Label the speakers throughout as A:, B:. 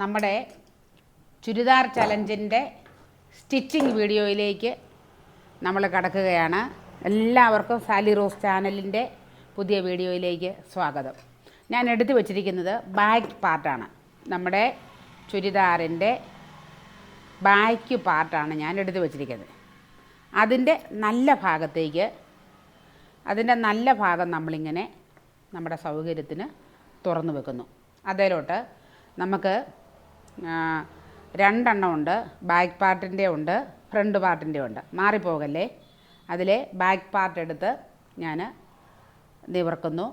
A: നമ്മുടെ ചുരിദാർ ചലഞ്ചിന്റെ സ്റ്റിച്ചിങ് വീഡിയോയിലേക്ക് നമ്മൾ കടക്കുകയാണ്. എല്ലാവർക്കും സാലി റോസ് ചാനലിന്റെ പുതിയ വീഡിയോയിലേക്ക് സ്വാഗതം. ഞാൻ എടുത്തു വച്ചിരിക്കുന്നത് ബാക്ക് പാർട്ടാണ്. നമ്മുടെ ചുരിദാറിന്റെ ബാക്ക് പാർട്ടാണ് ഞാൻ എടുത്തു വച്ചിരിക്കുന്നത്. അതിന്റെ നല്ല ഭാഗത്തേക്ക് അതിന്റെ നല്ല ഭാഗം നമ്മളിങ്ങനെ നമ്മുടെ സൗകര്യത്തിന് തുറന്നു വെക്കുന്നു. അതിലോട്ട് നമുക്ക് രണ്ടെണ്ണം ഉണ്ട്. ബാക്ക് പാർട്ടിന്റെ ഉണ്ട്. ഫ്രണ്ട് പാർട്ടിന്റെ ഉണ്ട്. മാറിപ്പോകല്ലേ? അതിലെ ബാക്ക് പാർട്ട് എടുത്ത് ഞാൻ നിവർക്കുന്നു.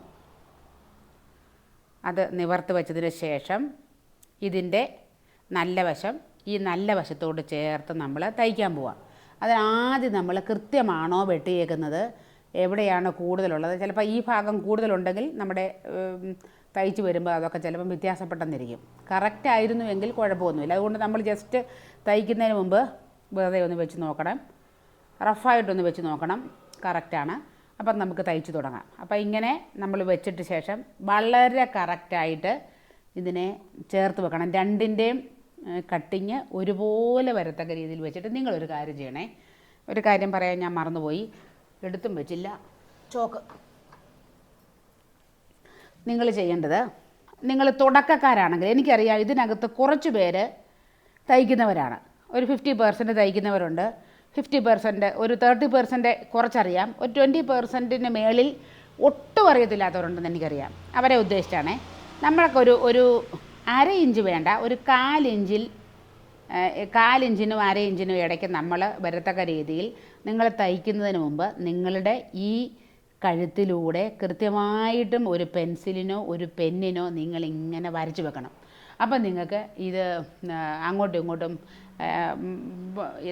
A: അത് നിവർത്ത് വെച്ചതിന് ശേഷം ഇതിന്റെ നല്ല വശം ഈ നല്ല വശത്തോട് ചേർത്ത് നമ്മൾ തയ്ക്കാൻ പോവാം. അതിനാദ്യം നമ്മൾ കൃത്യമാണോ വെട്ടിയേക്കുന്നത്? എവിടെയാണ് കൂടുതലുള്ളത്? ചിലപ്പോൾ ഈ ഭാഗം കൂടുതലുണ്ടെങ്കിൽ നമ്മുടെ തയ്ച്ച് വരുമ്പോൾ അതൊക്കെ ചിലപ്പം വ്യത്യാസപ്പെട്ടെന്നിരിക്കും. കറക്റ്റ് ആയിരുന്നുവെങ്കിൽ കുഴപ്പമൊന്നുമില്ല. അതുകൊണ്ട് നമ്മൾ ജസ്റ്റ് തയ്ക്കുന്നതിന് മുമ്പ് വെറുതെ ഒന്ന് വെച്ച് നോക്കണം. റഫായിട്ടൊന്ന് വെച്ച് നോക്കണം. കറക്റ്റാണ് അപ്പം നമുക്ക് തയ്ച്ച് തുടങ്ങാം. അപ്പോൾ ഇങ്ങനെ നമ്മൾ വെച്ചിട്ട് ശേഷം വളരെ കറക്റ്റായിട്ട് ഇതിനെ ചേർത്ത് വെക്കണം. രണ്ടിന്റെയും കട്ടിങ് ഒരുപോലെ വരത്തക്ക രീതിയിൽ വെച്ചിട്ട് നിങ്ങളൊരു കാര്യം ചെയ്യണേ. ഒരു കാര്യം പറയാൻ ഞാൻ മറന്നുപോയി. എടുത്തും വെച്ചില്ല. ചോക്ക്. നിങ്ങൾ ചെയ്യേണ്ടത് നിങ്ങൾ തുടക്കക്കാരാണെങ്കിൽ എനിക്കറിയാം ഇതിനകത്ത് കുറച്ച് പേര് തയ്ക്കുന്നവരാണ്. ഒരു ഫിഫ്റ്റി പെർസെന്റ് തയ്ക്കുന്നവരുണ്ട്. ഫിഫ്റ്റി പെർസെന്റ് ഒരു തേർട്ടി പെർസെന്റ് കുറച്ചറിയാം. ഒരു ട്വന്റി പെർസെന്റിന് മേളിൽ ഒട്ടും അറിയത്തില്ലാത്തവരുണ്ടെന്ന് എനിക്കറിയാം. അവരെ ഉദ്ദേശിച്ചാണേ. നമ്മളൊക്കെ ഒരു ഒരു അര ഇഞ്ച് വേണ്ട ഒരു കാലിഞ്ചിൽ കാലിഞ്ചിനും അര ഇഞ്ചിനും ഇടയ്ക്ക് നമ്മൾ വരത്തക്ക രീതിയിൽ നിങ്ങൾ തയ്ക്കുന്നതിന് മുമ്പ് നിങ്ങളുടെ ഈ കഴുത്തിലൂടെ കൃത്യമായിട്ടും ഒരു പെൻസിലിനോ ഒരു പെന്നിനോ നിങ്ങൾ ഇങ്ങനെ വരച്ചു വെക്കണം. അപ്പം നിങ്ങൾക്ക് ഇത് അങ്ങോട്ടും ഇങ്ങോട്ടും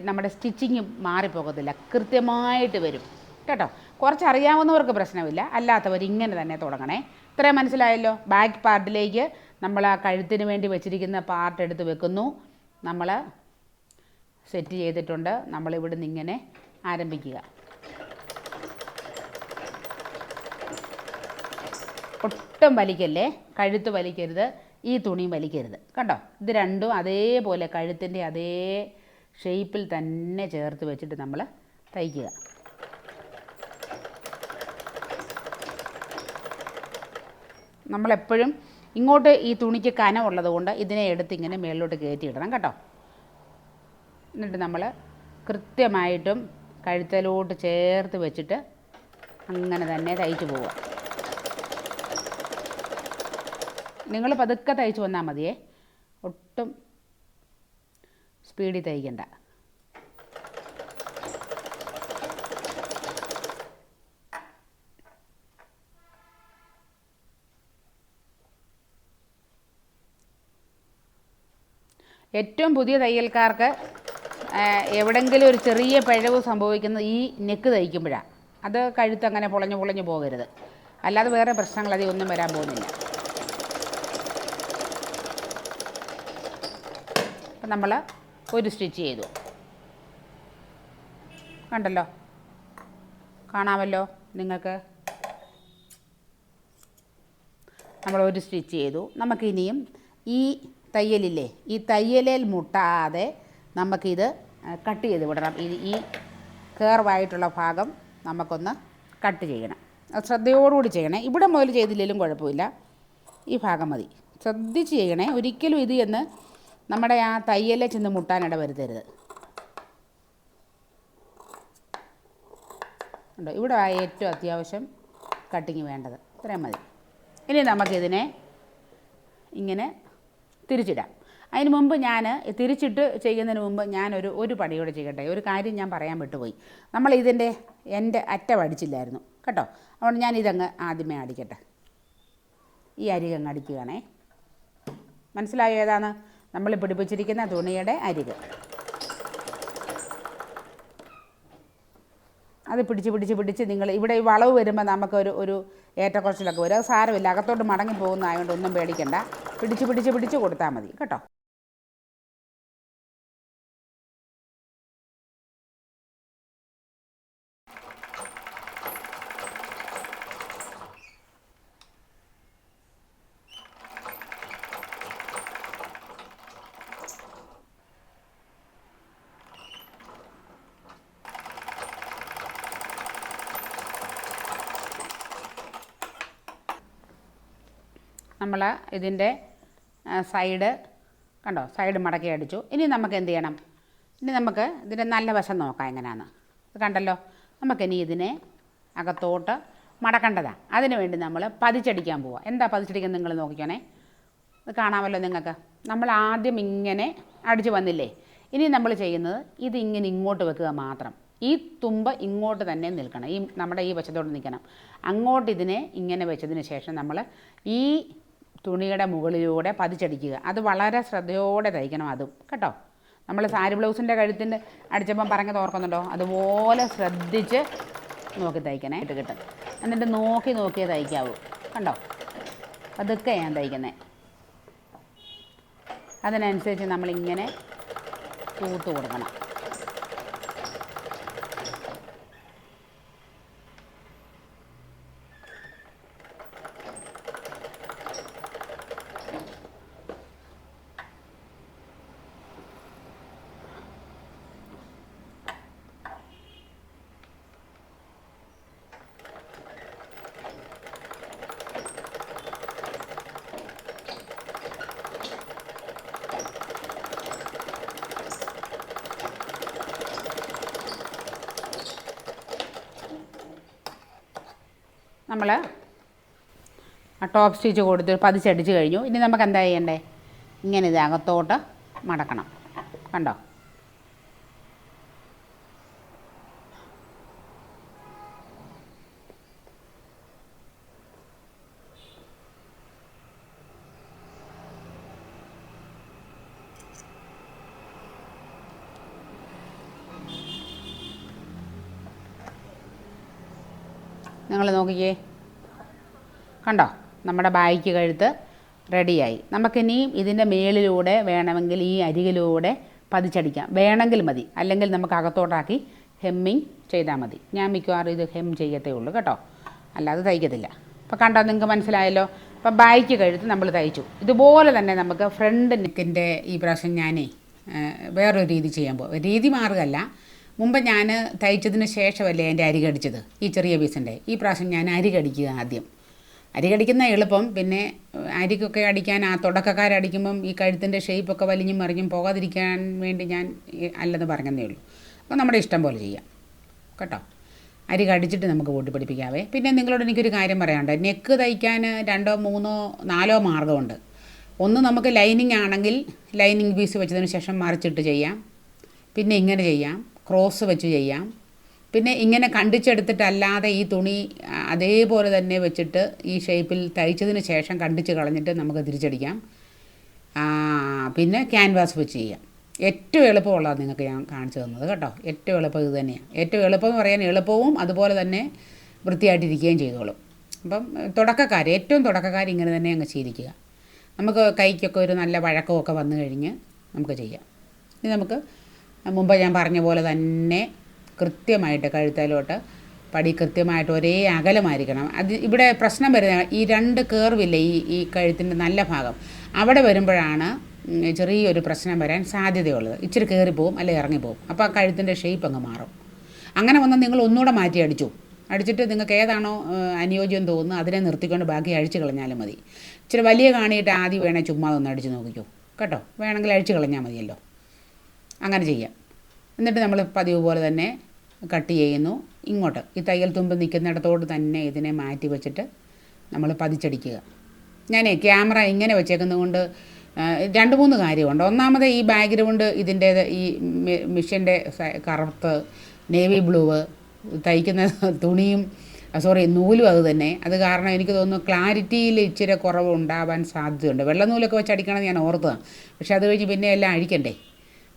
A: നമ്മുടെ സ്റ്റിച്ചിങ് മാറിപ്പോകത്തില്ല. കൃത്യമായിട്ട് വരും. കേട്ടോ? കുറച്ച് അറിയാവുന്നവർക്ക് പ്രശ്നമില്ല. അല്ലാത്തവർ ഇങ്ങനെ തന്നെ തുടങ്ങണേ. ഇത്രയും മനസ്സിലായല്ലോ? ബാക്ക് പാർട്ടിലേക്ക് നമ്മൾ ആ കഴുത്തിന് വേണ്ടി വെച്ചിരിക്കുന്ന പാർട്ട് എടുത്ത് വെക്കുന്നു. നമ്മൾ സെറ്റ് ചെയ്തിട്ടുണ്ട്. നമ്മളിവിടുന്ന് ഇങ്ങനെ ആരംഭിക്കുക. ഒട്ടും വലിക്കല്ലേ? കഴുത്ത് വലിക്കരുത്. ഈ തുണിയും വലിക്കരുത്. കണ്ടോ? ഇത് രണ്ടും അതേപോലെ കഴുത്തിന്റെ അതേ ഷേപ്പിൽ തന്നെ ചേർത്ത് വെച്ചിട്ട് നമ്മൾ തയ്ക്കുക. നമ്മളെപ്പോഴും ഇങ്ങോട്ട് ഈ തുണിക്ക് കനമുള്ളത് കൊണ്ട് ഇതിനെ എടുത്ത് ഇങ്ങനെ മേളിലോട്ട് കയറ്റിയിടണം കേട്ടോ എന്നിട്ട് നമ്മൾ കൃത്യമായിട്ടും കഴുത്തലോട്ട് ചേർത്ത് വെച്ചിട്ട് അങ്ങനെ തന്നെ തയ്ച്ചു പോവുക. നിങ്ങൾ പതുക്കെ തയ്ച്ച് വന്നാൽ മതിയേ. ഒട്ടും സ്പീഡിൽ തയ്ക്കണ്ട. ഏറ്റവും പുതിയ തയ്യൽക്കാർക്ക് എവിടെങ്കിലും ഒരു ചെറിയ പിഴവ് സംഭവിക്കുന്നത് ഈ നെക്ക് തയ്ക്കുമ്പോഴാണ് അത് കഴുത്ത് അങ്ങനെ പൊളഞ്ഞു പൊളഞ്ഞു പോകരുത്. അല്ലാതെ വേറെ പ്രശ്നങ്ങൾ അതിൽ ഒന്നും വരാൻ പോകുന്നില്ല. നമ്മൾ ഒരു സ്റ്റിച്ച് ചെയ്തു. കണ്ടല്ലോ? കാണാമല്ലോ നിങ്ങൾക്ക്? നമ്മൾ ഒരു സ്റ്റിച്ച് ചെയ്തു. നമുക്കിനിയും ഈ തയ്യലില്ലേ ഈ തയ്യലിൽ മുട്ടാതെ നമുക്കിത് കട്ട് ചെയ്ത് വിടണം. ഈ ഈ കേർവായിട്ടുള്ള ഭാഗം നമുക്കൊന്ന് കട്ട് ചെയ്യണം. ശ്രദ്ധയോടുകൂടി ചെയ്യണേ. ഇവിടെ മുതൽ ചെയ്തില്ലെങ്കിലും കുഴപ്പമില്ല. ഈ ഭാഗം മതി. ശ്രദ്ധിച്ച് ചെയ്യണേ. ഒരിക്കലും ഇത് എന്ന് നമ്മുടെ ആ തയ്യലെ ചെന്ന് മുട്ടാനിട വരുത്തരുത്. ഉണ്ടോ? ഇവിടെ ആ ഏറ്റവും അത്യാവശ്യം കട്ടിങ് വേണ്ടത്. ഇത്രയും മതി. ഇനി നമുക്കിതിനെ ഇങ്ങനെ തിരിച്ചിടാം. അതിന് മുമ്പ് ഞാൻ തിരിച്ചിട്ട് ചെയ്യുന്നതിന് മുമ്പ് ഞാനൊരു ഒരു പണിയോടെ ചെയ്യട്ടെ. ഒരു കാര്യം ഞാൻ പറയാൻ വിട്ടുപോയി. നമ്മൾ ഇതിന്റെ എന്റെ അറ്റം അടിച്ചില്ലായിരുന്നു. കേട്ടോ? അതുകൊണ്ട് ഞാൻ ഇതങ്ങ് ആദ്യമേ അടിക്കട്ടെ. ഈ അരികങ്ങ് അടിക്കുകയാണേ മനസ്സിലായോ ഏതാണ് നമ്മൾ പിടിപ്പിച്ചിരിക്കുന്ന തുണിയുടെ അരിക്. അത് പിടിച്ച് പിടിച്ച് പിടിച്ച് നിങ്ങൾ ഇവിടെ ഈ വളവ് വരുമ്പോൾ നമുക്കൊരു ഒരു ഏറ്റക്കുറച്ചിലൊക്കെ വരും. അത് സാരമില്ല. അകത്തോട്ട് മടങ്ങി പോകുന്നതായതുകൊണ്ട് ഒന്നും പേടിക്കണ്ട. പിടിച്ച് പിടിച്ച് പിടിച്ച് കൊടുത്താൽ മതി. കേട്ടോ? നമ്മൾ ഇതിന്റെ സൈഡ് കണ്ടോ? സൈഡ് മടക്കി അടിച്ചു. ഇനി നമുക്ക് എന്ത് ചെയ്യണം? ഇനി നമുക്ക് ഇതിന്റെ നല്ല വശം നോക്കാം എങ്ങനെയാണെന്ന് കണ്ടല്ലോ? നമുക്കിനി ഇതിനെ അകത്തോട്ട് മടക്കേണ്ടതാണ് അതിന് വേണ്ടി നമ്മൾ പതിച്ചടിക്കാൻ പോവുക എന്താ പതിച്ചടിക്കാൻ നിങ്ങൾ നോക്കിക്കണേ. ഇത് കാണാമല്ലോ നിങ്ങൾക്ക്. നമ്മൾ ആദ്യം ഇങ്ങനെ അടിച്ച് വന്നില്ലേ? ഇനി നമ്മൾ ചെയ്യുന്നത് ഇത് ഇങ്ങനെ ഇങ്ങോട്ട് വെക്കുക മാത്രം. ഈ തുമ്പ് ഇങ്ങോട്ട് തന്നെ നിൽക്കണം. ഈ നമ്മുടെ ഈ വശത്തോട്ട് നിൽക്കണം. അങ്ങോട്ട് ഇതിനെ ഇങ്ങനെ വെച്ചതിന് ശേഷം നമ്മൾ ഈ തുണിയുടെ മുകളിലൂടെ പതിച്ചടിക്കുക. അത് വളരെ ശ്രദ്ധയോടെ തയ്ക്കണം അതും. കേട്ടോ? നമ്മൾ സാരി ബ്ലൗസിന്റെ കഴുത്തിന്റെ അടിച്ചപ്പം പറഞ്ഞത് ഓർക്കുന്നുണ്ടോ? അതുപോലെ ശ്രദ്ധിച്ച് നോക്കി തയ്ക്കണേ. ഇട്ട് കിട്ടും. എന്നിട്ട് നോക്കി നോക്കിയേ തയ്ക്കാവൂ. കണ്ടോ? അതൊക്കെ ഞാൻ തയ്ക്കുന്നത് അതിനനുസരിച്ച് നമ്മളിങ്ങനെ തൂത്ത് കൊടുക്കണം. നമ്മൾ ആ ടോപ്പ് സ്റ്റിച്ച് കൊടുത്ത് പതിച്ചടിച്ച് കഴിഞ്ഞു. ഇനി നമുക്ക് എന്താ ചെയ്യണ്ടേ? ഇങ്ങനെ ഇത് അകത്തോട്ട് മടക്കണം. കണ്ടോ? നിങ്ങൾ നോക്കിക്കേ. കണ്ടോ? നമ്മുടെ ബായിക്ക് കഴുത്ത് റെഡിയായി. നമുക്കിനിയും ഇതിന്റെ മേളിലൂടെ വേണമെങ്കിൽ ഈ അരികിലൂടെ പതിച്ചടിക്കാം. വേണമെങ്കിൽ മതി. അല്ലെങ്കിൽ നമുക്ക് അകത്തോട്ടാക്കി ഹെമ്മിങ് ചെയ്താൽ മതി. ഞാൻ മിക്കവാറും ഇത് ഹെം ചെയ്യത്തേ ഉള്ളൂ കേട്ടോ. അല്ലാതെ തയ്ക്കത്തില്ല. അപ്പോൾ കണ്ടോ? നിങ്ങൾക്ക് മനസ്സിലായല്ലോ? അപ്പോൾ ബായിക്ക് കഴുത്ത് നമ്മൾ തയ്ച്ചു. ഇതുപോലെ തന്നെ നമുക്ക് ഫ്രണ്ട് നെക്കിന്റെ ഈ പ്രാവശ്യം ഞാനേ വേറൊരു രീതി ചെയ്യാൻ പോകും രീതി മാറുകയല്ല മുമ്പ് ഞാൻ തയ്ച്ചതിന് ശേഷമല്ലേ എന്റെ അരി കടിച്ചത് ഈ ചെറിയ പീസിന്റെ? ഈ പ്രാവശ്യം ഞാൻ അരി കടിക്കുക ആദ്യം. അരി കടിക്കുന്ന എളുപ്പം പിന്നെ അരിക്കൊക്കെ അടിക്കാൻ ആ തുടക്കക്കാരടിക്കുമ്പം ഈ കഴുത്തിന്റെ ഷേപ്പൊക്കെ വലിഞ്ഞും മറിഞ്ഞും പോകാതിരിക്കാൻ വേണ്ടി ഞാൻ അല്ലെന്ന് പറഞ്ഞതേ ഉള്ളൂ. അപ്പോൾ നമ്മുടെ ഇഷ്ടം പോലെ ചെയ്യാം. കേട്ടോ? അരി കടിച്ചിട്ട് നമുക്ക് കൂട്ടി പിടിപ്പിക്കാവേ പിന്നെ നിങ്ങളോട് എനിക്കൊരു കാര്യം പറയാനുണ്ട്. നെക്ക് തയ്ക്കാൻ രണ്ടോ മൂന്നോ നാലോ മാർഗമുണ്ട് ഒന്ന് നമുക്ക് ലൈനിങ് ആണെങ്കിൽ ലൈനിങ് പീസ് വെച്ചതിന് ശേഷം മറിച്ചിട്ട് ചെയ്യാം. പിന്നെ ഇങ്ങനെ ചെയ്യാം. ക്രോസ് വെച്ച് ചെയ്യാം. പിന്നെ ഇങ്ങനെ കണ്ടിച്ചെടുത്തിട്ടല്ലാതെ ഈ തുണി അതേപോലെ തന്നെ വെച്ചിട്ട് ഈ ഷേപ്പിൽ തയ്ച്ചതിന് ശേഷം കണ്ടിച്ച് കളഞ്ഞിട്ട് നമുക്ക് തിരിച്ചടിക്കാം. പിന്നെ ക്യാൻവാസ് വെച്ച് ചെയ്യാം. ഏറ്റവും എളുപ്പമുള്ളതാണ് നിങ്ങൾക്ക് ഞാൻ കാണിച്ചു തന്നത് കേട്ടോ. ഏറ്റവും എളുപ്പം ഇത് തന്നെയാണ്. ഏറ്റവും എളുപ്പം എന്ന് പറയാൻ എളുപ്പവും അതുപോലെ തന്നെ വൃത്തിയായിട്ടിരിക്കുകയും ചെയ്തോളും. അപ്പം തുടക്കക്കാർ ഏറ്റവും തുടക്കക്കാർ ഇങ്ങനെ തന്നെ അങ്ങ് ശീലിക്കുക. നമുക്ക് കൈക്കൊക്കെ ഒരു നല്ല വഴക്കമൊക്കെ വന്നു കഴിഞ്ഞ് നമുക്ക് ചെയ്യാം. ഇനി നമുക്ക് മുമ്പ് ഞാൻ പറഞ്ഞ പോലെ തന്നെ കൃത്യമായിട്ട് കഴുത്തലോട്ട് പടി കൃത്യമായിട്ട് ഒരേ അകലമായിരിക്കണം. അത് ഇവിടെ പ്രശ്നം വരുന്ന ഈ രണ്ട് കേർവില്ലേ ഈ ഈ കഴുത്തിന്റെ നല്ല ഭാഗം? അവിടെ വരുമ്പോഴാണ് ചെറിയൊരു പ്രശ്നം വരാൻ സാധ്യതയുള്ളത്. ഇച്ചിരി കയറിപ്പോവും അല്ലെങ്കിൽ ഇറങ്ങിപ്പോവും അപ്പോൾ ആ കഴുത്തിന്റെ ഷേപ്പ് അങ്ങ് മാറും. അങ്ങനെ വന്നാൽ നിങ്ങൾ ഒന്നുകൂടെ മാറ്റി അടിച്ചു. അടിച്ചിട്ട് നിങ്ങൾക്ക് ഏതാണോ അനുയോജ്യം തോന്നുന്നത് അതിനെ നിർത്തിക്കൊണ്ട് ബാക്കി അഴിച്ചു കളഞ്ഞാലും മതി. ഇച്ചിരി വലിയ കാണിയിട്ട് ആദ്യം വേണേൽ ചുമ്മാ ഒന്ന് അടിച്ച് നോക്കിക്കോ. കേട്ടോ? വേണമെങ്കിൽ അഴിച്ചു കളഞ്ഞാൽ മതിയല്ലോ. അങ്ങനെ ചെയ്യാം. എന്നിട്ട് നമ്മൾ പതിവ് പോലെ തന്നെ കട്ട് ചെയ്യുന്നു. ഇങ്ങോട്ട് ഈ തയ്യൽ തുമ്പ് നിൽക്കുന്നിടത്തോട് തന്നെ ഇതിനെ മാറ്റി വെച്ചിട്ട് നമ്മൾ പതിച്ചടിക്കുക. ഞാൻ ക്യാമറ ഇങ്ങനെ വെച്ചേക്കുന്നത് കൊണ്ട് രണ്ട് മൂന്ന് കാര്യമുണ്ട്. ഒന്നാമത് ഈ ബാക്ക്ഗ്രൗണ്ട് ഇതിന്റെ ഈ മിഷ്യന്റെ കറുത്ത് നേവി ബ്ലൂവ് തയ്ക്കുന്ന തുണിയും സോറി നൂലും അത് തന്നെ. അത് കാരണം എനിക്ക് തോന്നുന്നു ക്ലാരിറ്റിയിൽ ഇച്ചിരി കുറവ് ഉണ്ടാവാൻ സാധ്യതയുണ്ട്. വെള്ള നൂലൊക്കെ വെച്ച് അടിക്കണമെന്ന് ഞാൻ ഓർത്തതാണ്. പക്ഷെ അത് കഴിഞ്ഞ് പിന്നെ എല്ലാം അഴിക്കണ്ടേ?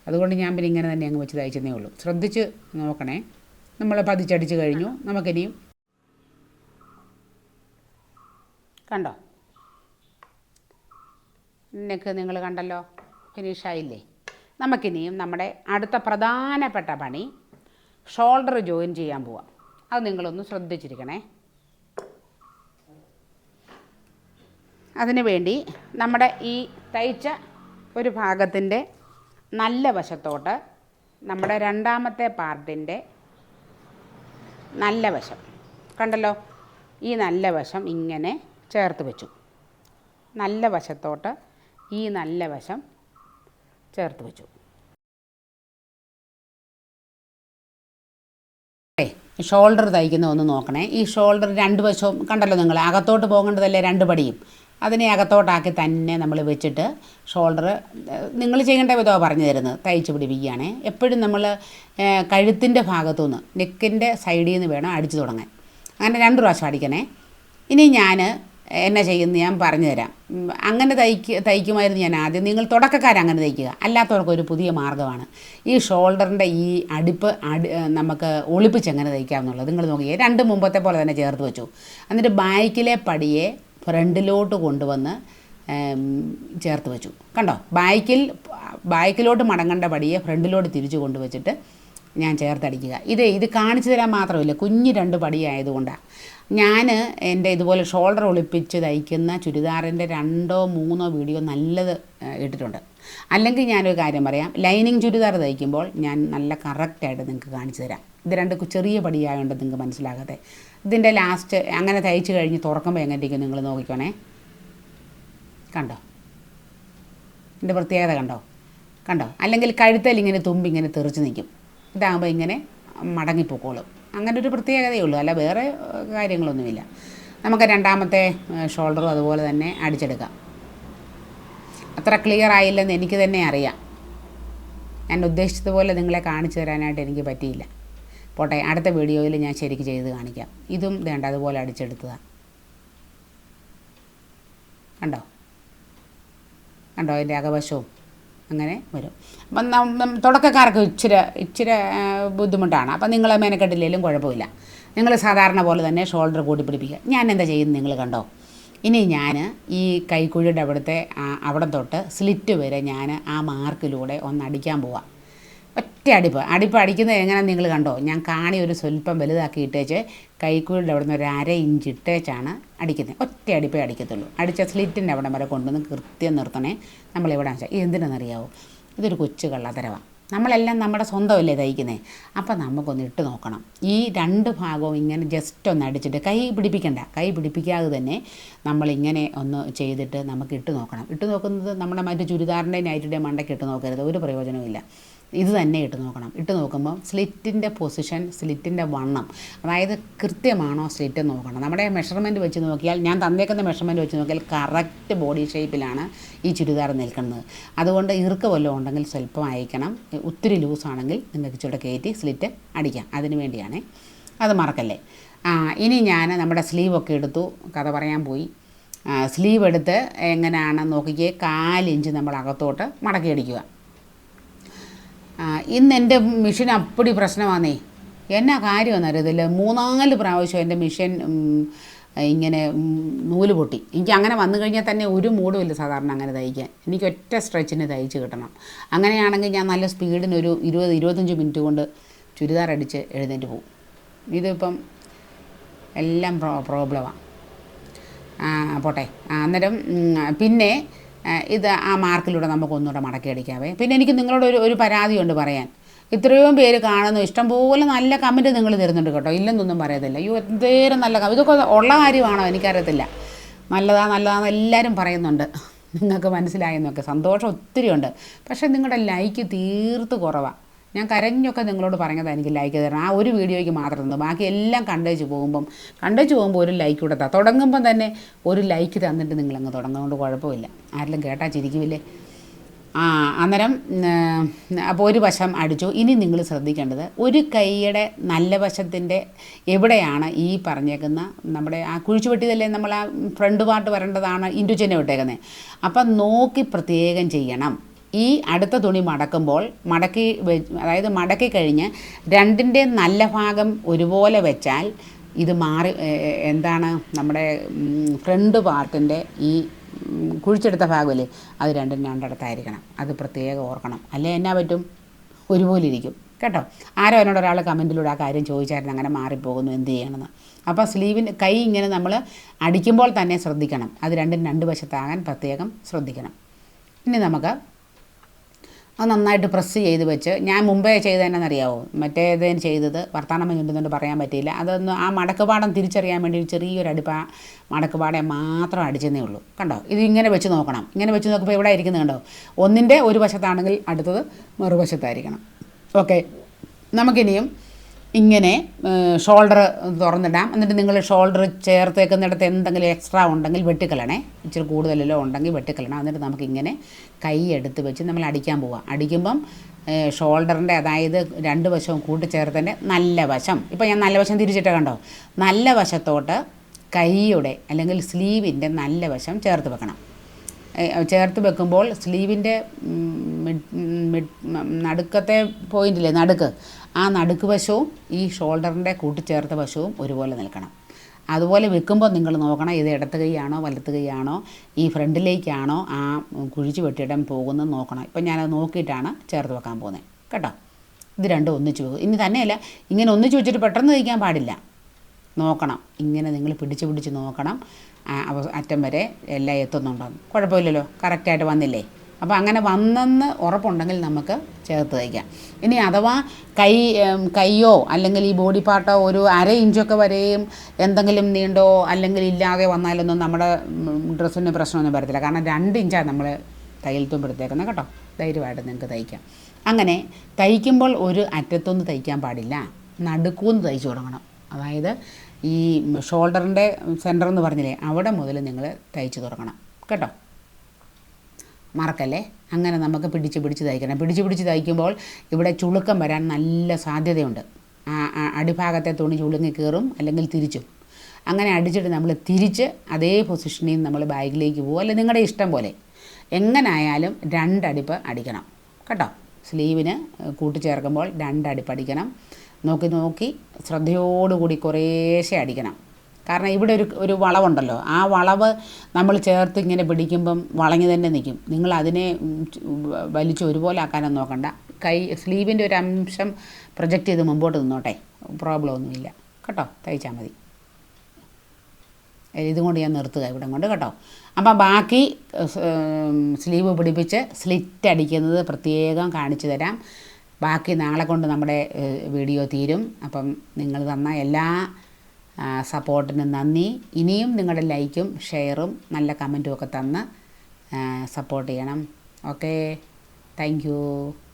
A: അതുകൊണ്ട് ഞാൻ പിന്നെ ഇങ്ങനെ തന്നെ അങ്ങ് വെച്ച് തയ്ച്ചതേ ഉള്ളൂ. ശ്രദ്ധിച്ച് നോക്കണേ. നമ്മൾ പതിച്ചടിച്ച് കഴിഞ്ഞു. നമുക്കിനിയും കണ്ടോ? നെക്ക് നിങ്ങൾ കണ്ടല്ലോ? ഫിനിഷായില്ലേ നമുക്കിനിയും നമ്മുടെ അടുത്ത പ്രധാനപ്പെട്ട പണി ഷോൾഡർ ജോയിൻ ചെയ്യാൻ പോവാം. അത് നിങ്ങളൊന്ന് ശ്രദ്ധിച്ചിരിക്കണേ. അതിനു വേണ്ടി നമ്മുടെ ഈ തയ്ച്ച ഒരു ഭാഗത്തിന്റെ നല്ല വശത്തോട്ട് നമ്മുടെ രണ്ടാമത്തെ പാർട്ടിന്റെ നല്ല വശം. കണ്ടല്ലോ? ഈ നല്ല വശം ഇങ്ങനെ ചേർത്ത് വെച്ചു. നല്ല വശത്തോട്ട് ഈ നല്ല വശം ചേർത്ത് വെച്ചു. ഷോൾഡർ തയ്ക്കുന്ന ഒന്ന് നോക്കണേ. ഈ ഷോൾഡർ രണ്ട് വശവും കണ്ടല്ലോ നിങ്ങൾ? അകത്തോട്ട് പോകേണ്ടതല്ലേ രണ്ട് പടിയും? അതിനെ അകത്തോട്ടാക്കി തന്നെ നമ്മൾ വെച്ചിട്ട് ഷോൾഡർ നിങ്ങൾ ചെയ്യേണ്ട വിധമാണ് പറഞ്ഞു തരുന്നത് തയ്ച്ച് പിടിപ്പിക്കുകയാണേ. എപ്പോഴും നമ്മൾ കഴുത്തിന്റെ ഭാഗത്തുനിന്ന് നെക്കിന്റെ സൈഡിൽ നിന്ന് വേണം അടിച്ചു തുടങ്ങാൻ. അങ്ങനെ രണ്ട് പ്രാവശ്യം അടിക്കണേ. ഇനി ഞാൻ എന്നെ ചെയ്യുന്നത് ഞാൻ പറഞ്ഞു തരാം. അങ്ങനെ തയ്ക്ക് തയ്ക്കുമായിരുന്നു ഞാൻ ആദ്യം. നിങ്ങൾ തുടക്കക്കാർ അങ്ങനെ തയ്ക്കുക. അല്ലാത്തവർക്ക് ഒരു പുതിയ മാർഗമാണ്. ഈ ഷോൾഡറിന്റെ ഈ അടുപ്പ് അടി നമുക്ക് ഒളിപ്പിച്ച് എങ്ങനെ തയ്ക്കാമെന്നുള്ളത് നിങ്ങൾ നോക്കിയേ രണ്ട് മുമ്പത്തെ പോലെ തന്നെ ചേർത്ത് വെച്ചു. എന്നിട്ട് ബാക്കിലെ പടിയെ ഫ്രണ്ടിലോട്ട് കൊണ്ടുവന്ന് ചേർത്ത് വെച്ചു. കണ്ടോ? ബാക്കിൽ ബാക്കിലോട്ട് മടങ്ങേണ്ട പടിയെ ഫ്രണ്ടിലോട്ട് തിരിച്ചു കൊണ്ടുവച്ചിട്ട് ഞാൻ ചേർത്തടിക്കുക. ഇത് ഇത് കാണിച്ചു തരാൻ മാത്രമല്ല കുഞ്ഞ് രണ്ട് പടിയായതുകൊണ്ടാണ് ഞാൻ എന്റെ ഇതുപോലെ ഷോൾഡർ ഒളിപ്പിച്ച് തയ്ക്കുന്ന ചുരിദാറിന്റെ രണ്ടോ മൂന്നോ വീഡിയോ നല്ലത് ഇട്ടിട്ടുണ്ട്. അല്ലെങ്കിൽ ഞാനൊരു കാര്യം പറയാം ലൈനിങ് ചുരിദാർ തയ്ക്കുമ്പോൾ ഞാൻ നല്ല കറക്റ്റായിട്ട് നിങ്ങൾക്ക് കാണിച്ചു തരാം. ഇത് രണ്ട് ചെറിയ പടിയായതുകൊണ്ട് നിങ്ങൾക്ക് മനസ്സിലാകാതെ ഇതിന്റെ ലാസ്റ്റ് അങ്ങനെ തയ്ച്ച് കഴിഞ്ഞ് തുറക്കുമ്പോൾ എങ്ങനെയിരിക്കും നിങ്ങൾ നോക്കിക്കോണേ. കണ്ടോ? ഇതിന്റെ പ്രത്യേകത കണ്ടോ? കണ്ടോ? അല്ലെങ്കിൽ കഴുത്തിൽ ഇങ്ങനെ തുമ്പി ഇങ്ങനെ തെറിച്ച് നിൽക്കും ഇതാകുമ്പോൾ ഇങ്ങനെ മടങ്ങിപ്പോക്കോളും. അങ്ങനെ ഒരു പ്രത്യേകതയേ ഉള്ളൂ. അല്ല വേറെ കാര്യങ്ങളൊന്നുമില്ല. നമുക്ക് രണ്ടാമത്തെ ഷോൾഡറും അതുപോലെ തന്നെ അടിച്ചെടുക്കാം. അത്ര ക്ലിയർ ആയില്ലെന്ന് എനിക്ക് തന്നെ അറിയാം. ഞാൻ ഉദ്ദേശിച്ചതുപോലെ നിങ്ങളെ കാണിച്ചു തരാനായിട്ട് എനിക്ക് പറ്റിയില്ല. പോട്ടെ അടുത്ത വീഡിയോയിൽ ഞാൻ ശരിക്ക് ചെയ്ത് കാണിക്കാം. ഇതും വേണ്ട അതുപോലെ അടിച്ചെടുത്തതാണ് കണ്ടോ? കണ്ടോ? അതിന്റെ അകവശവും അങ്ങനെ വരും. അപ്പം തുടക്കക്കാർക്ക് ഇച്ചിരി ഇച്ചിരി ബുദ്ധിമുട്ടാണ്. അപ്പം നിങ്ങൾ മേനക്കെട്ടില്ലെങ്കിലും കുഴപ്പമില്ല. നിങ്ങൾ സാധാരണ പോലെ തന്നെ ഷോൾഡർ കൂട്ടി പിടിപ്പിക്കുക ഞാൻ എന്താ ചെയ്യുന്നത് നിങ്ങൾ കണ്ടോ? ഇനി ഞാൻ ഈ കൈക്കുഴിയുടെ അവിടുത്തെ അവിടെ തൊട്ട് സ്ലിറ്റ് വരെ ഞാൻ ആ മാർക്കിലൂടെ ഒന്ന് അടിക്കാൻ പോവാം. ഒറ്റ അടിപ്പ്. അടിപ്പ് അടിക്കുന്നത് എങ്ങനെയാണെന്ന് നിങ്ങൾ കണ്ടോ? ഞാൻ കാണി ഒരു സ്വല്പം വലുതാക്കി ഇട്ടേച്ച് കൈക്കൂലിന്റെ അവിടെ നിന്ന് ഒരു അര ഇഞ്ച് ഇട്ടേച്ചാണ് അടിക്കുന്നത്. ഒറ്റ അടിപ്പേ അടിക്കത്തുള്ളൂ. അടിച്ച സ്ലിറ്റിന്റെ അവിടെ വരെ കൊണ്ടുവന്ന് കൃത്യം നിർത്തണേ. നമ്മളിവിടെ എന്തിനെന്നറിയാവോ? ഇതൊരു കൊച്ചു കള്ളത്തരവാണ് നമ്മളെല്ലാം നമ്മുടെ സ്വന്തമല്ലേ തയ്ക്കുന്നത് അപ്പം നമുക്കൊന്ന് ഇട്ട് നോക്കണം. ഈ രണ്ട് ഭാഗവും ഇങ്ങനെ ജസ്റ്റ് ഒന്ന് അടിച്ചിട്ട് കൈ പിടിപ്പിക്കണ്ട. കൈ പിടിപ്പിക്കാതെ തന്നെ നമ്മളിങ്ങനെ ഒന്ന് ചെയ്തിട്ട് നമുക്ക് ഇട്ട് നോക്കണം. ഇട്ട് നോക്കുന്നത് നമ്മുടെ മറ്റു ചുരിദാറിന്റെ നൈറ്റിന്റെ മണ്ടയ്ക്ക് ഇട്ട് നോക്കരുത്. ഒരു പ്രയോജനവുമില്ല. ഇത് തന്നെ ഇട്ട് നോക്കണം. ഇട്ട് നോക്കുമ്പോൾ സ്ലിറ്റിന്റെ പൊസിഷൻ സ്ലിറ്റിന്റെ വണ്ണം. അതായത് കൃത്യമാണോ സ്ലിറ്റ് നോക്കണം. നമ്മുടെ മെഷർമെന്റ് വെച്ച് നോക്കിയാൽ ഞാൻ തന്നേക്കുന്ന മെഷർമെന്റ് വെച്ച് നോക്കിയാൽ കറക്റ്റ് ബോഡി ഷേപ്പിലാണ് ഈ ചുരിദാർ നിൽക്കുന്നത്. അതുകൊണ്ട് ഇറുക്ക വല്ലതും ഉണ്ടെങ്കിൽ സ്വല്പം അയക്കണം. ഒത്തിരി ലൂസാണെങ്കിൽ നിങ്ങൾക്ക് ഇച്ചിരി കയറ്റി സ്ലിറ്റ് അടിക്കാം. അതിന് വേണ്ടിയാണേ അത് മറക്കല്ലേ. ഇനി ഞാൻ നമ്മുടെ സ്ലീവൊക്കെ എടുത്തു. കഥ പറയാൻ പോയി. സ്ലീവ് എടുത്ത് എങ്ങനെയാണ് നോക്കിക്കേ. കാലിഞ്ച് നമ്മൾ അകത്തോട്ട് മടക്കി അടിക്കുക. ആ, ഇന്ന് എന്റെ മെഷീൻ അപ്പടി പ്രശ്നമാണേ എന്നാ കാര്യമെന്ന് അറിയത്തില്ല മൂന്നാൽ പ്രാവശ്യം എന്റെ മെഷീൻ ഇങ്ങനെ നൂൽ പൊട്ടി. എനിക്ക് അങ്ങനെ വന്നു കഴിഞ്ഞാൽ തന്നെ ഒരു മൂടുമില്ല സാധാരണ അങ്ങനെ തയ്ക്കാൻ. എനിക്ക് ഒറ്റ സ്ട്രെച്ചിന് തയ്ച്ച് കിട്ടണം. അങ്ങനെയാണെങ്കിൽ ഞാൻ നല്ല സ്പീഡിന് ഒരു ഇരുപത് ഇരുപത്തഞ്ച് മിനിറ്റ് കൊണ്ട് ചുരിദാർ അടിച്ച് എഴുന്നേറ്റ് പോകും. ഇതിപ്പം എല്ലാം പ്രോ പ്രോബ്ലമാണ് പോട്ടെ. അന്നേരം പിന്നെ ഇത് ആ മാർക്കിലൂടെ നമുക്ക് ഒന്നുകൂടെ മടക്കി അടിക്കാവേ. പിന്നെ എനിക്ക് നിങ്ങളോട് ഒരു ഒരു പരാതിയുണ്ട് പറയാൻ. ഇത്രയും പേര് കാണുന്നു. ഇഷ്ടംപോലെ നല്ല കമന്റ് നിങ്ങൾ തരുന്നുണ്ട് കേട്ടോ. ഇല്ലെന്നൊന്നും പറയത്തില്ല. അയ്യോ എന്തേരം നല്ല കമ ഇതൊക്കെ ഉള്ള കാര്യമാണോ? എനിക്കറിയത്തില്ല. നല്ലതാ നല്ലതാന്ന് എല്ലാവരും പറയുന്നുണ്ട്. നിങ്ങൾക്ക് മനസ്സിലായെന്നൊക്കെ. സന്തോഷം ഒത്തിരി ഉണ്ട് പക്ഷേ നിങ്ങളുടെ ലൈക്ക് തീർത്ത് കുറവാണ് ഞാൻ കരഞ്ഞൊക്കെ നിങ്ങളോട് പറഞ്ഞതാണ് എനിക്ക് ലൈക്ക് തരണം. ആ ഒരു വീഡിയോയ്ക്ക് മാത്രം തന്നു ബാക്കി എല്ലാം കണ്ടേച്ച് പോകുമ്പം കണ്ടേച്ച് പോകുമ്പോൾ ഒരു ലൈക്ക് കൂടെ തുടങ്ങുമ്പം തന്നെ ഒരു ലൈക്ക് തന്നിട്ട് നിങ്ങളങ്ങ് തുടങ്ങുന്നതുകൊണ്ട് കുഴപ്പമില്ല. ആരെല്ലാം കേട്ടാ ചിരിക്കുമില്ലേ ആ അന്നേരം അപ്പോൾ ഒരു വശം അടിച്ചു. ഇനി നിങ്ങൾ ശ്രദ്ധിക്കേണ്ടത് ഒരു കൈയുടെ നല്ല വശത്തിന്റെ എവിടെയാണ് ഈ പറഞ്ഞേക്കുന്ന നമ്മുടെ ആ കുഴിച്ചു വെട്ടിയതല്ലേ നമ്മൾ ആ ഫ്രണ്ട് പാർട്ട് വരേണ്ടതാണ് ഇന്റുചെന്നെ വിട്ടേക്കുന്നത് അപ്പം നോക്കി പ്രത്യേകം ചെയ്യണം. ഈ അടുത്ത തുണി മടക്കുമ്പോൾ മടക്കി അതായത് മടക്കി കഴിഞ്ഞ് രണ്ടിന്റെ നല്ല ഭാഗം ഒരുപോലെ വെച്ചാൽ ഇത് മാറി എന്താണ് നമ്മുടെ ഫ്രണ്ട് പാർട്ടിന്റെ ഈ കുഴിച്ചെടുത്ത ഭാഗമല്ലേ അത് രണ്ടും രണ്ടിടത്തായിരിക്കണം. അത് പ്രത്യേകം ഓർക്കണം. അല്ലേ എന്നാ പറ്റും? ഒരുപോലെ ഇരിക്കും. കേട്ടോ? ആരോ എന്നോട് ഒരാൾ കമന്റിലൂടെ ആ കാര്യം ചോദിച്ചായിരുന്നു. അങ്ങനെ മാറിപ്പോകുന്നു. എന്ത് ചെയ്യണമെന്ന്. അപ്പോൾ സ്ലീവിന് കൈ ഇങ്ങനെ നമ്മൾ അടിക്കുമ്പോൾ തന്നെ ശ്രദ്ധിക്കണം. അത് രണ്ടും രണ്ട് വശത്താകാൻ പ്രത്യേകം ശ്രദ്ധിക്കണം. ഇനി നമുക്ക് അത് നന്നായിട്ട് പ്രസ് ചെയ്ത് വെച്ച് ഞാൻ മുമ്പേ ചെയ്തതെന്നറിയാവോ മറ്റേതേന് ചെയ്തത്. വർത്തമാനം പറഞ്ഞിട്ടുണ്ടെന്ന് പറയാൻ പറ്റിയില്ല. അതൊന്ന് ആ മടക്കുപാടം തിരിച്ചറിയാൻ വേണ്ടി ചെറിയൊരു അടുപ്പ് ആ മടക്കുപാടെ മാത്രം അടിച്ചെന്നേ ഉള്ളൂ. കണ്ടോ? ഇത് ഇങ്ങനെ വെച്ച് നോക്കണം. ഇങ്ങനെ വെച്ച് നോക്കുമ്പോൾ ഇവിടെ ഇരിക്കുന്നത് കണ്ടോ? ഒന്നിന്റെ ഒരു വശത്താണെങ്കിൽ അടുത്തത് മറുവശത്തായിരിക്കണം. ഓക്കെ നമുക്കിനിയും ഇങ്ങനെ ഷോൾഡർ തുറന്നിടാം. എന്നിട്ട് നിങ്ങൾ ഷോൾഡർ ചേർത്തേക്കുന്നിടത്ത് എന്തെങ്കിലും എക്സ്ട്രാ ഉണ്ടെങ്കിൽ വെട്ടിക്കളണേ ഇച്ചിരി കൂടുതലല്ലോ ഉണ്ടെങ്കിൽ വെട്ടിക്കളണം എന്നിട്ട് നമുക്കിങ്ങനെ കൈ എടുത്ത് വെച്ച് നമ്മൾ അടിക്കാൻ പോവാം. അടിക്കുമ്പം ഷോൾഡറിന്റെ അതായത് രണ്ട് വശവും കൂട്ടിച്ചേർത്തതിന്റെ നല്ല വശം. ഇപ്പം ഞാൻ നല്ല വശം തിരിച്ചിട്ട് കണ്ടോ? നല്ല വശത്തോട്ട് കൈയുടെ അല്ലെങ്കിൽ സ്ലീവിന്റെ നല്ല വശം ചേർത്ത് വെക്കണം. ചേർത്ത് വെക്കുമ്പോൾ സ്ലീവിന്റെ നടുക്കത്തെ പോയിന്റില്ലേ നടുക്ക് ആ നടുക്ക് വശവും ഈ ഷോൾഡറിന്റെ കൂട്ടിച്ചേർത്ത വശവും ഒരുപോലെ നിൽക്കണം. അതുപോലെ വെക്കുമ്പോൾ നിങ്ങൾ നോക്കണം ഇത് ഇടത്ത് കൈയാണോ വലത്ത് കൈയാണോ ഈ ഫ്രണ്ടിലേക്കാണോ ആ കുഴിച്ച് വെട്ടിയിടാൻ പോകുന്നത് നോക്കണം. ഇപ്പം ഞാനത് നോക്കിയിട്ടാണ് ചേർത്ത് വെക്കാൻ പോകുന്നത്. കേട്ടോ? ഇത് രണ്ടും ഒന്നിച്ച് വെക്കും. ഇനി തന്നെയല്ല ഇങ്ങനെ ഒന്നിച്ച് വെച്ചിട്ട് പെട്ടെന്ന് കഴിക്കാൻ പാടില്ല. നോക്കണം. ഇങ്ങനെ നിങ്ങൾ പിടിച്ച് പിടിച്ച് നോക്കണം. അറ്റം വരെ എല്ലാം എത്തുന്നുണ്ടോ കുഴപ്പമില്ലല്ലോ. കറക്റ്റായിട്ട് വന്നില്ലേ? അപ്പോൾ അങ്ങനെ വന്നെന്ന് ഉറപ്പുണ്ടെങ്കിൽ നമുക്ക് ചേർത്ത് തയ്ക്കാം. ഇനി അഥവാ കൈ കൈയോ അല്ലെങ്കിൽ ഈ ബോഡി പാർട്ടോ ഒരു അര ഇഞ്ചൊക്കെ വരെയും എന്തെങ്കിലും നീണ്ടോ അല്ലെങ്കിൽ ഇല്ലാതെ വന്നാലൊന്നും നമ്മുടെ ഡ്രസ്സിന് പ്രശ്നമൊന്നും വരത്തില്ല. കാരണം രണ്ട് ഇഞ്ചാണ് നമ്മൾ തയ്യൽ തുമ്പെടുത്തേക്കുന്നത് കേട്ടോ. ധൈര്യമായിട്ട് നിങ്ങൾക്ക് തയ്ക്കാം. അങ്ങനെ തയ്ക്കുമ്പോൾ ഒരു അറ്റത്തൊന്നും തയ്ക്കാൻ പാടില്ല. നടുക്കൂന്ന് തയ്ച്ചു തുടങ്ങണം. അതായത് ഈ ഷോൾഡറിന്റെ സെന്റർ എന്ന് പറഞ്ഞില്ലേ അവിടെ മുതൽ നിങ്ങൾ തയ്ച്ചു തുടങ്ങണം. കേട്ടോ? മറക്കല്ലേ അങ്ങനെ നമുക്ക് പിടിച്ച് പിടിച്ച് തയ്ക്കണം. പിടിച്ച് പിടിച്ച് തയ്ക്കുമ്പോൾ ഇവിടെ ചുളുക്കം വരാൻ നല്ല സാധ്യതയുണ്ട്. അടിഭാഗത്തെ തുണി ചുളുങ്ങി കയറും അല്ലെങ്കിൽ തിരിച്ചും. അങ്ങനെ അടിച്ചിട്ട് നമ്മൾ തിരിച്ച് അതേ പൊസിഷനിൽ നിന്ന് നമ്മൾ ബാഗിലേക്ക് പോകും അല്ലെങ്കിൽ നിങ്ങളുടെ ഇഷ്ടം പോലെ. എങ്ങനായാലും രണ്ടടിപ്പ് അടിക്കണം. കേട്ടോ? സ്ലീവിന് കൂട്ടിച്ചേർക്കുമ്പോൾ രണ്ടടിപ്പ് അടിക്കണം. നോക്കി നോക്കി ശ്രദ്ധയോടുകൂടി കുറേശ്ശെ അടിക്കണം. കാരണം ഇവിടെ ഒരു ഒരു വളവുണ്ടല്ലോ. ആ വളവ് നമ്മൾ ചേർത്ത് ഇങ്ങനെ പിടിക്കുമ്പം വളഞ്ഞു തന്നെ നിൽക്കും. നിങ്ങൾ അതിനെ വലിച്ച് ഒരുപോലെ ആക്കാനൊന്നും നോക്കണ്ട. കൈ സ്ലീവിന്റെ ഒരു അംശം പ്രൊജക്റ്റ് ചെയ്ത് മുമ്പോട്ട് നിന്നോട്ടെ. പ്രോബ്ലം ഒന്നുമില്ല കേട്ടോ? തയ്ച്ചാൽ മതി. ഇതുകൊണ്ട് ഞാൻ നിർത്തുക ഇവിടെ കൊണ്ട് കേട്ടോ. അപ്പം ബാക്കി സ്ലീവ് പിടിപ്പിച്ച് സ്ലിറ്റ് അടിക്കുന്നത് പ്രത്യേകം കാണിച്ചു തരാം. ബാക്കി നാളെ കൊണ്ട് നമ്മുടെ വീഡിയോ തീരും. അപ്പം നിങ്ങൾ തന്ന എല്ലാ സപ്പോർട്ടിനും നന്ദി. ഇനിയും നിങ്ങളുടെ ലൈക്കും ഷെയറും നല്ല കമന്റും ഒക്കെ തന്ന് സപ്പോർട്ട് ചെയ്യണം. ഓക്കേ. Thank you.